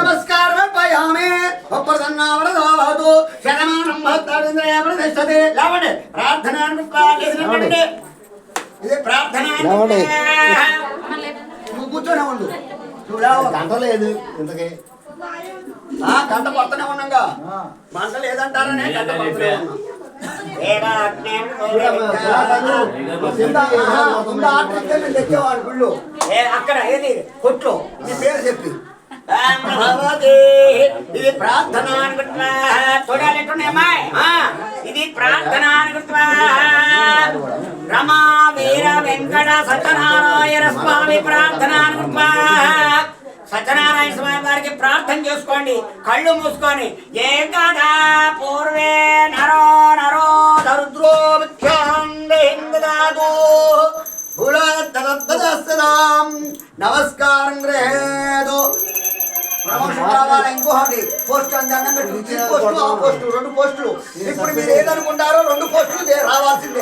నమస్కారం పయామే. ఒప్పదన్నావడదు శతమానం భక్తాడింద్రయామడ తెస్తది లేవండి ప్రార్థన ఇది ప్రార్థన. నువ్వు కూర్చొని ఉండు. గంట లేదు ఇంతకి. ఆ గంట పడుతూనే ఉన్నాగా. మంట లేదంటారనే గంట పడుతూనే ఉన్నా. తెచ్చేవాడు గుళ్ళు. ఏ, అక్కడ ఏది? కొట్లు. నీ పేరు చెప్పి. ఇది ప్రార్థన అనుకుంటున్నా. చూడాలి ఎట్టున్నాయమ్మా? ఆ ఇది ప్రార్థన అనుకుంటున్నా. రమా వీర వెంకట సత్యనారాయణ స్వామి ప్రార్థన అనుకుంటున్నా. సత్యనారాయణ స్వామి వారికి ప్రార్థన చేసుకోండి. కళ్ళు మూసుకొని ఏ కదా పూర్వే? నమస్కారం గ్రహేదు ఇంకోటి పోస్ట్ పెట్టి. ఆ పోస్టు రెండు పోస్టులు. ఇప్పుడు మీరు ఏదనుకుంటారో రెండు పోస్టులు రావాల్సిందే.